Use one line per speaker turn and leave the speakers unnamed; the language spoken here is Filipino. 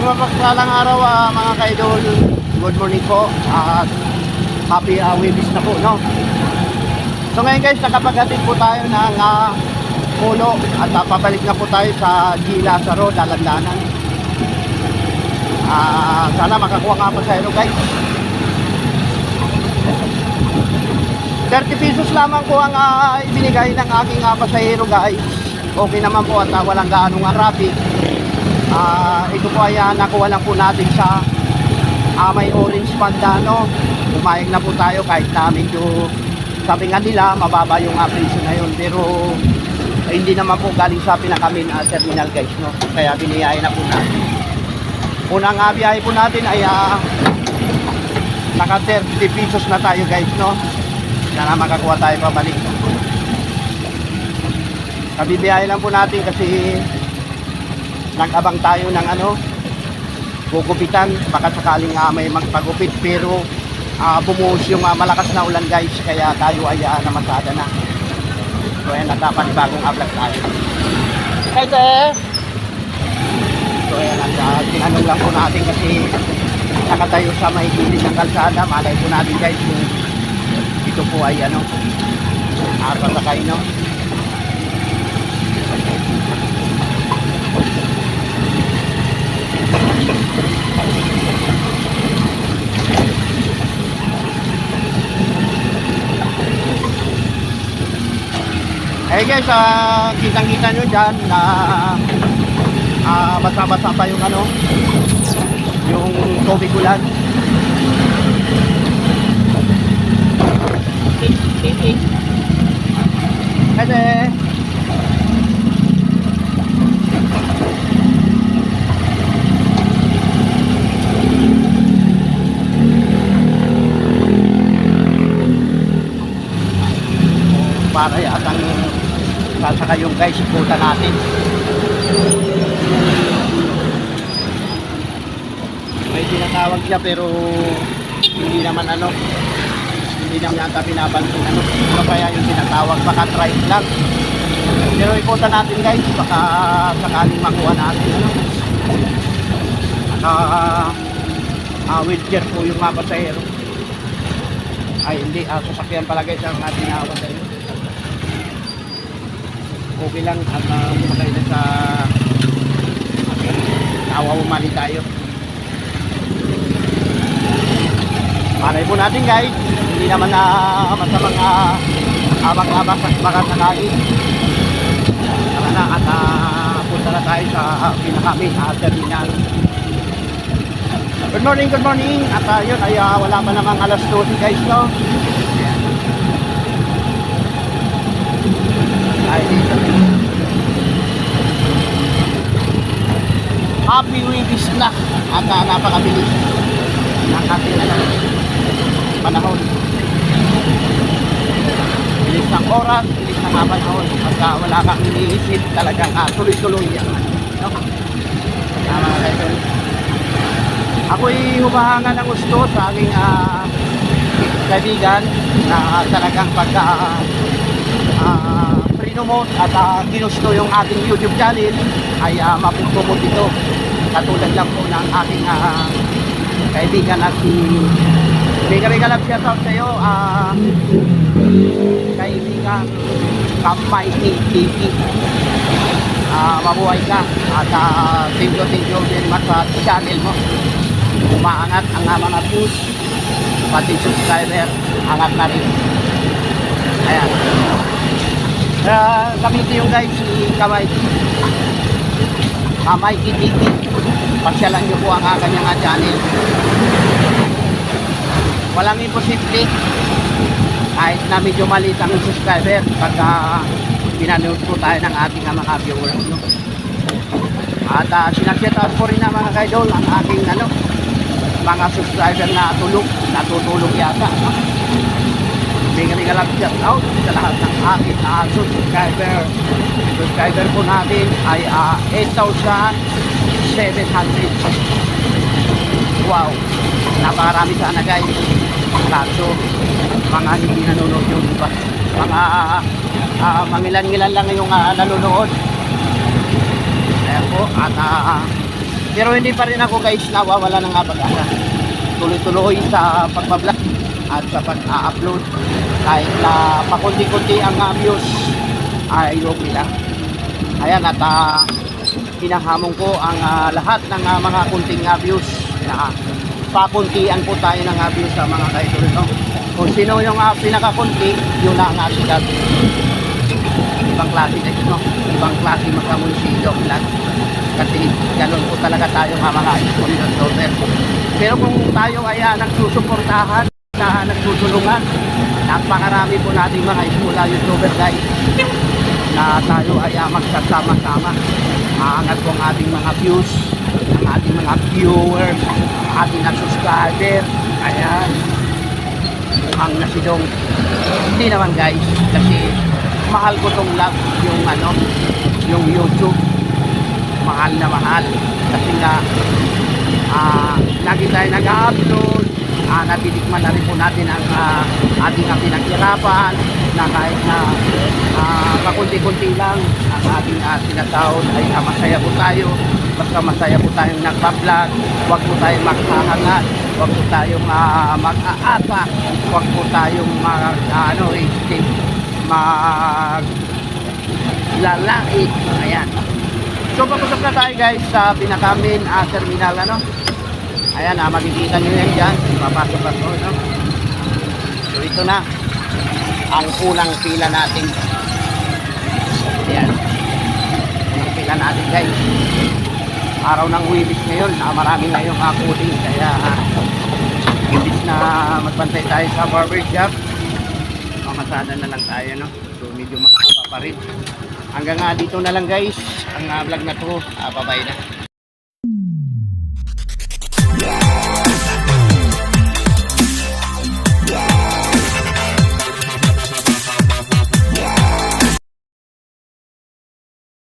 Isang mapagpalang araw ah, mga kaidol. Good morning po at happy uh, Wibis na po, no? So ngayon guys, nakapaghatid po tayo ng uh, puno at ah, pabalik na po tayo sa G. Lazaro, Dalandanan. Ah, sana makakuha nga pa sa ero guys. 30 pesos lamang po ang ah, ibinigay ng aking uh, pasahero guys. Okay naman po at ah, walang gaano nga traffic. Ah, ito po ay ah, nakuha lang po natin sa ah, may orange pandano. Pumayag na po tayo kahit na medyo sabi nga nila mababa yung uh, presyo na yun pero eh, hindi naman po galing sa pinakamin uh, terminal guys no. Kaya biniyaya na po natin. Unang uh, biyahe po natin ay ah, naka 30 pesos na tayo guys no. Sana makakuha tayo pabalik. Kabibiyahe lang po natin kasi nag-abang tayo ng ano, gugupitan. Baka sakaling nga may magpagupit pero ah, bumuhos yung ah, malakas na ulan guys. Kaya tayo ay uh, namasada na. So ayan, nagkapanibagong ablag tayo. Hey, te! So ayan, at uh, tinanong lang po natin kasi nakatayo sa may gilid ng kalsada. Malay po natin guys kung ito po ay ano, arpa sakay no. Eh guys, ah, kitang-kita nyo dyan na ah, basa-basa pa yung ano, yung tubig ulan. Kasi para yatang sasaka yung guys ikutan natin. May tinatawag siya pero hindi naman ano. Hindi naman yata pinabansin ano ano kaya yung tinatawag? Baka try lang. Pero ikutan natin guys baka sakaling makuha natin ano. Naka uh, wheelchair po yung mga pasahero. Ay hindi ah, sasakyan pala guys ang ating sa inyo okay lang at uh, na sa nawawamali tayo Malay po natin guys, hindi naman na masamang uh, abang-abang baka sakali. Tara na at uh, punta na tayo sa uh, pinakami uh, terminal. Good morning, good morning. At uh, yun ay uh, wala pa namang alas 12 guys no. Ayan. Ay, dito. Happy Wibis na at uh, napakabilis ng ating ano, panahon. Bilis ng oras, bilis ng panahon. Pagka wala kang iniisip, talagang uh, tuloy-tuloy yan. No? Tama ka ito. Ako'y humahanga ng gusto sa aking uh, kaibigan na talagang pagka uh, promote at uh, ginusto yung ating YouTube channel ay uh, mapupromote ito. Katulad lang po ng aking uh, kaibigan at si Mega Mega Love shout out sa iyo ah kaibigan Kamay TV ah mabuhay ka at ah, thank you thank you very much sa channel mo. Umaangat ang ah, mga views pati subscriber angat na rin. Ayan uh, gamitin yung guys Kamay Kamay TV pasyalan nyo po ang kanyang uh, channel walang imposible kahit na medyo maliit ang subscriber pagka pinanood po tayo ng ating mga viewers no? at uh, sinashout out po rin na mga kaidol ang aking ano mga subscriber na tulog natutulog yata no? Bigyan nga lang shout out sa lahat ng aking uh, subscriber subscriber po natin ay uh, 8,700 wow. Napakarami sana guys. Kaso mga hindi nanonood yung iba. Mga uh, mangilan-ngilan lang yung uh, nanonood. Ayan po at uh, Pero hindi pa rin ako guys nawawala ng pag-asa. Tuloy-tuloy sa pagbablog at sa pag-upload. Kahit na pakunti-kunti ang uh, views ay okay lang. Ayan at uh, hinahamon ko ang ah, lahat ng ah, mga kunting uh, views na pakuntian po tayo ng uh, views sa mga kaidol no? Kung sino yung uh, pinakakunti, yun na ang ating. Ibang klase na ito? Ibang klase magkamunsido lang. Kasi ganun po talaga tayo nga mga sponsor Pero kung tayo ay uh, nagsusuportahan, na nagtutulungan, napakarami po nating mga ismula YouTuber guys na tayo ay uh, magsasama-sama. Aangat po ang ating mga views, ang ating mga viewers, ang ating mga subscriber. Ayan. Mukhang nasidong. Hindi naman guys, kasi mahal ko tong love yung ano, yung YouTube. Mahal na mahal. Kasi nga, ah, lagi tayo nag-upload, ah, natitikman na rin po natin ang ah, ating uh, pinaghirapan na kahit na ah, pakunti-kunti lang ang ating uh, sinasahod ay ah, masaya po tayo. Basta masaya po tayong nagpa-vlog huwag po tayong maghahangat. Huwag po tayong uh, mag-aata huwag po tayong mag ano este mag lalait ayan. So papasok na tayo guys sa pinakamin uh, terminal ano Ayan, ah, makikita nyo yan dyan. Papasok ako, no? So, ito na. Ang unang pila natin. Ayan. Unang pila natin, guys. Araw ng Wibis ngayon. Ah, marami ngayong akuling. Kaya, ah, imbis na magbantay tayo sa barber shop, mamasada na lang tayo, no? So, medyo makakapa pa rin. Hanggang nga dito na lang, guys. Ang ah, vlog na to, ah, bye-bye na.